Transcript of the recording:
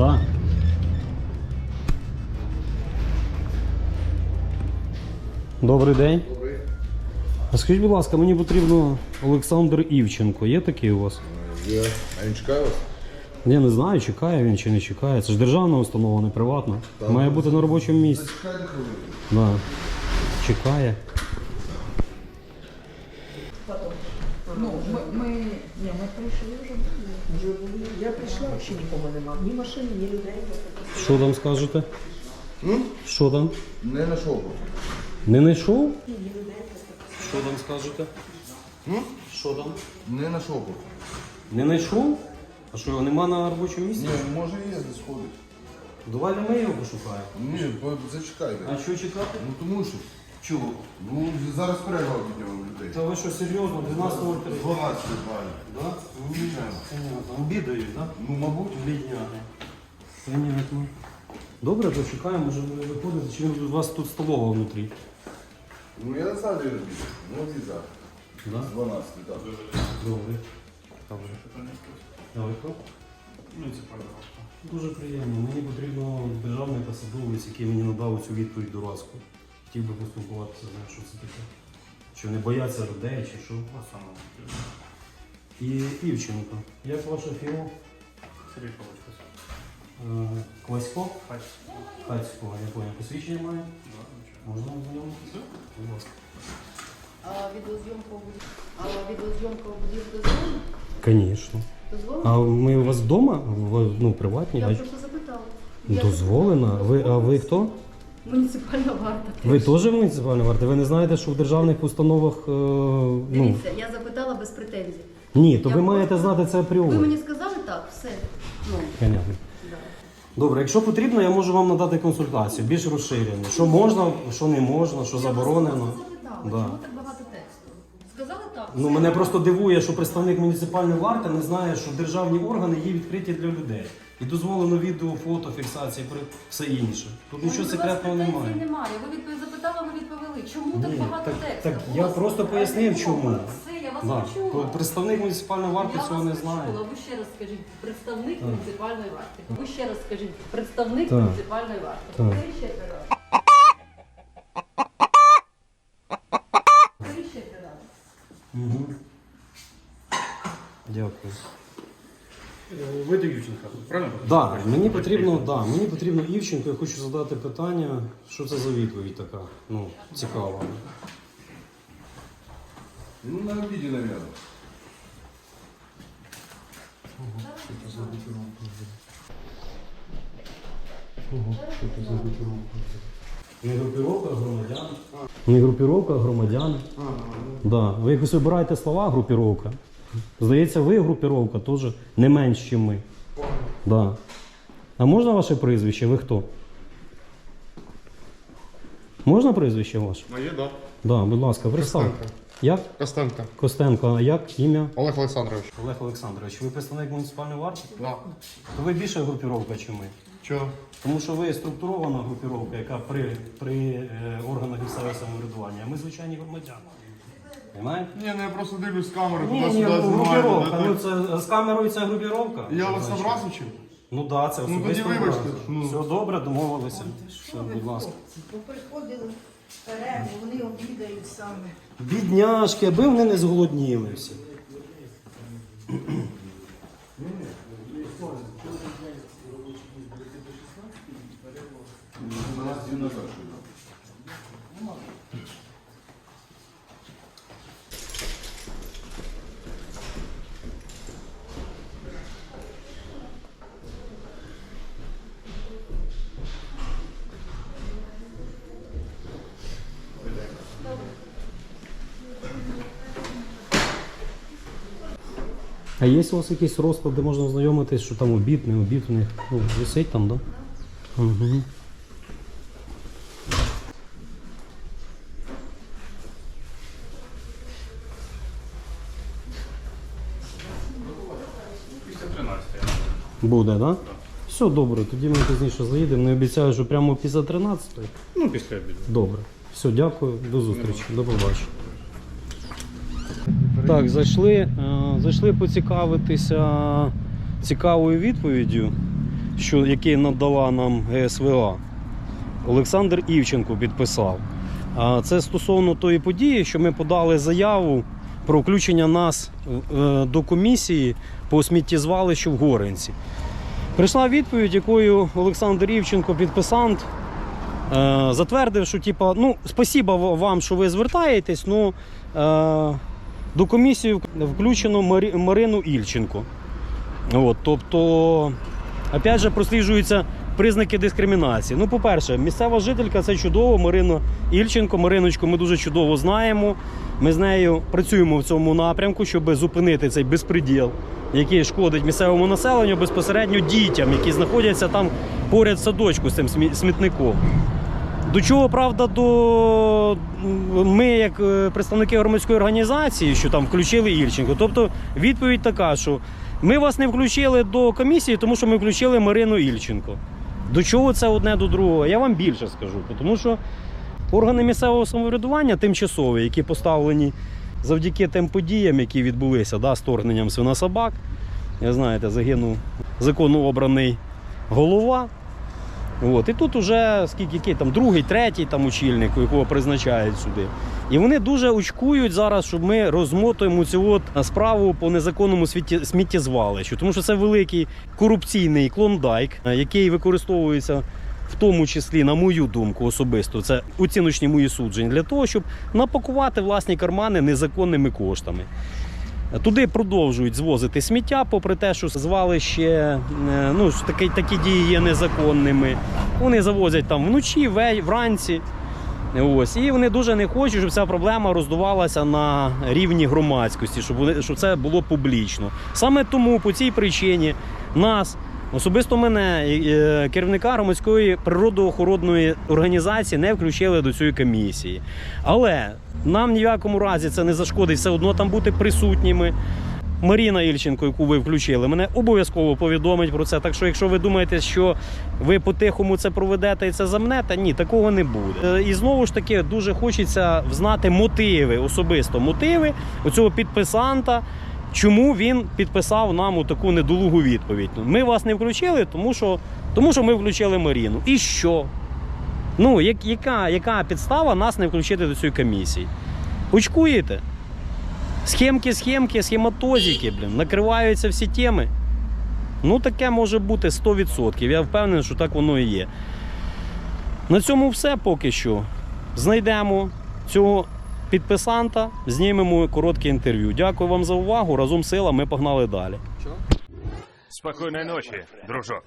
Да. Добрий день. А скажіть, будь ласка, мені потрібно Олександр Івченко. Є такий у вас? Є. А він чекає вас? Я не знаю, чекає він чи не чекає. Це ж державна установа, не приватна. Має бути на робочому місці. Хвилину. Да. Чекає. Ну, ми, ні, ми прийшли вже. Вже були. Я прийшла, ще нікого нема. Ні машини, ні людей. Що там скажете? М? Що там? Не знайшов. Не знайшов? Що там скажете? М? Що там? Не знайшов. Не знайшов? А що його нема на робочому місці? Ні, може є десь ходить. Давайте ми його пошукаємо. Ні, бо зачекайте. А що чекати? Ну тому що. Чого? Ну зараз перегляд від нього людей. Та ви що серйозно? 12 років? 12 балі. Да? Ну, Понятно. Обідають, так? Ну, мабуть. Бідняги. Понятно. Добре, то чекаємо, може ви виходите, чи він у вас тут столова внутрі? Ну я він біг. Ну, от і зараз. Да? 12, так. Добре. Добре. А ви хто? Дуже приємно. Мені потрібно державний посадовець, який мені надав цю відповідь дурацьку. Хотів би поспілкуватися, що це таке. Що не бояться людей чи що. І Івченко. Як ваша фірма? Сергій Павлович. Е, Класько? Хацько, я понял. Посвідчення має? Можна ознайомитися? Будь ласка. А відеозйомка буде. А відеозйомка буде дозволена? Звісно. Дозволена? А ми у вас вдома? В, ну, приватні? Я А просто запитала. Я Дозволена? Ви, а ви хто? Муніципальна варта. Ви теж муніципальна варта? Ви не знаєте, що в державних установах. Е, ну, Дивіться, я запитала без претензій. ні, то Я ви маєте просто- знати це Ви мені сказали так, все. Ну, Понятно. да. Добре, якщо потрібно, я можу вам надати консультацію більш розширену. Що можна, що не можна, що заборонено. Я вас запитала, Да. чому так багато тексту? Сказали так. Ну, все. мене просто дивує, що представник муніципальної варти не знає, що державні органи є відкриті для людей. І дозволено відео, фото, фіксації, при- все інше. Тут нічого Ну, секретного немає. немає. Ви відповідь запитали, ви відповіли. Чому Ні, так багато так- тексту? так я просто пояснив, чому. Бога. Все, я вас Да. почула. Представник муніципальної варти Я цього вас не почула. знає. Ви ще раз скажіть, представник муніципальної варти. Ви ще раз скажіть, представник Так. муніципальної варти. Так. Скажіть ще три рази. Скажіть ще три рази. Угу. Дякую. Ви до Юченка, правильно? Да, мені потрібно, да, мені потрібно Івченко, я хочу задати питання, що це за відповідь така. Ну, цікава. Ну, на обіді, мабуть. Не групіровка громадян. Не групіровка, а громадяни. Да. Ви якось вибираєте слова групіровка. Здається, ви групіровка теж не менш, ніж ми. Да. А можна ваше прізвище? Ви хто? Можна прізвище ваше? Моє, да. Да, будь ласка, представте. Костенко. Як? Костенко. Костенко, а як ім'я? Олег Олександрович. Олег Олександрович, ви представник муніципальної варти? Да. То ви більша групіровка, ніж ми. Чого? Тому що ви структурована групіровка, яка при, при е, органах місцевого самоврядування, а ми звичайні громадяни. Немає? Ні, ну я просто дивлюсь з камери, Ні, туди ні, Ну, це з камерою це групіровка. Я вас Значить. образив? Ну так, да, це тоді особисто. вибачте. Все добре, домовилися. Що Будь ласка. вони обідають саме. Бідняшки, аби вони не зголодніли у нас А є у вас якийсь розклад, де можна ознайомитись, що там обід, не обід у них? Ну, висить там, так? Да? Угу. Після 13. Буде, так? Да? Все добре, тоді ми пізніше заїдемо. Не обіцяю, що прямо після 13-ї. Ну, після обіду. Добре. Все, дякую, до зустрічі, до побачення. Так, зайшли, е, зайшли поцікавитися цікавою відповіддю що, який надала нам ГСВА. Олександр Івченко підписав. Це стосовно тої події, що ми подали заяву про включення нас е, до комісії по сміттєзвалищу в Горинці. Прийшла відповідь, якою Олександр Івченко, підписант, е, затвердив, що типа, ну, спасіба вам, що ви звертаєтесь, ну до комісії включено Марину Ільченко. От, тобто, опять же, просліджуються признаки дискримінації. Ну, по-перше, місцева жителька це чудово, Марина Ільченко. Мариночку ми дуже чудово знаємо. Ми з нею працюємо в цьому напрямку, щоб зупинити цей безпреділ, який шкодить місцевому населенню, безпосередньо дітям, які знаходяться там поряд садочку з цим смітником. До чого, правда, до ми, як е, представники громадської організації, що там включили Ільченко. Тобто відповідь така, що ми вас не включили до комісії, тому що ми включили Марину Ільченко. До чого це одне до другого? Я вам більше скажу, тому що органи місцевого самоврядування тимчасові, які поставлені завдяки тим подіям, які відбулися да, з торгненням свинособак. Знаєте, загинув законно обраний голова. От. І тут уже скільки який там другий, третій там очільник, якого призначають сюди. І вони дуже очкують зараз, щоб ми розмотуємо цю от справу по незаконному світі- сміттєзвалищу. Тому що це великий корупційний клондайк, який використовується в тому числі, на мою думку, особисто, це оціночні мої судження, для того, щоб напакувати власні кармани незаконними коштами. Туди продовжують звозити сміття, попри те, що звалище е, ну, такі, такі дії є незаконними. Вони завозять там вночі, вранці. Ось. І вони дуже не хочуть, щоб ця проблема роздувалася на рівні громадськості, щоб, вони, щоб це було публічно. Саме тому по цій причині нас, особисто мене, керівника громадської природоохоронної організації, не включили до цієї комісії. Але нам ні в якому разі це не зашкодить все одно там бути присутніми. Маріна Ільченко, яку ви включили, мене обов'язково повідомить про це. Так що, якщо ви думаєте, що ви по-тихому це проведете і це замнете, ні, такого не буде. Е, І знову ж таки дуже хочеться взнати мотиви, особисто мотиви оцього підписанта. Чому він підписав нам таку недолугу відповідь? Ну, Ми вас не включили, тому що, тому що ми включили Маріну. І що? Ну, як, яка, яка підстава нас не включити до цієї комісії? Очкуєте? Схемки, схемки, схематозики, блін, накриваються всі теми. Ну, таке може бути 100%. Я впевнений, що так воно і є. На цьому все поки що. Знайдемо цього підписанта, знімемо коротке інтерв'ю. Дякую вам за увагу. Разом сила, ми погнали далі. Спокійної ночі, дружок.